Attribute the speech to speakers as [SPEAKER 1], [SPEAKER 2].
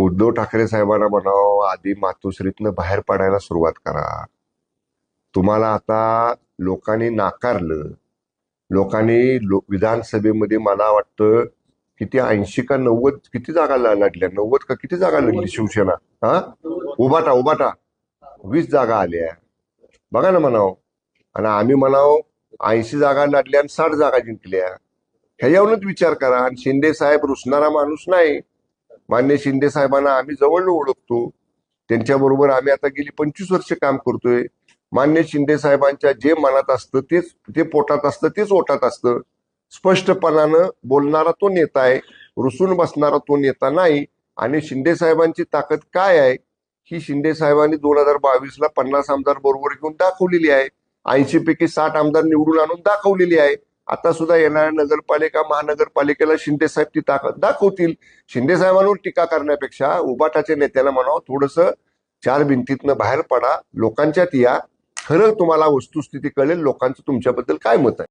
[SPEAKER 1] उद्धव ठाकरे साहेबांना म्हणावं आधी मातोश्रीतनं बाहेर पडायला सुरुवात करा. तुम्हाला आता लोकांनी नाकारलं. लोकांनी लो विधानसभेमध्ये मला वाटतं किती ऐंशी का नव्वद किती जागा लागल्या नव्वद का किती जागा लागली शिवसेना? हा? उभाटा उभाटा वीस जागा आल्या. बघा ना म्हणाव. आणि आम्ही म्हणाव ऐंशी जागा लढल्या आणि साठ जागा जिंकल्या. ह्याच्यावरूनच विचार करा. आणि शिंदे साहेब रुसणारा माणूस नाही. मान्य शिंदे साहेबांना आम्ही जवळ ओळखतो. त्यांच्याबरोबर आम्ही आता गेली पंचवीस वर्ष काम करतोय. मान्य शिंदे साहेबांच्या जे मनात असतं तेच ते पोटात असतं तेच ओटात असतं. स्पष्टपणानं बोलणारा तो नेता आहे. रुसून बसणारा तो नेता नाही. आणि शिंदे साहेबांची ताकद काय आहे? ही शिंदे साहेबांनी दोन हजार बावीसला पन्नास आमदार बरोबर घेऊन दाखवलेली आहे. ऐंशी पैकी साठ आमदार निवडून आणून दाखवलेली आहे. आता सुद्धा येणाऱ्या नगरपालिका महानगरपालिकेला शिंदे साहेब ती ताकद दाखवतील. शिंदे साहेबांवर टीका करण्यापेक्षा उबाटाच्या नेत्याला म्हणावं थोडस चार भिंतीतनं बाहेर पडा लोकांच्यात या. खरं तुम्हाला वस्तुस्थिती कळेल लोकांचं तुमच्याबद्दल काय मत आहे?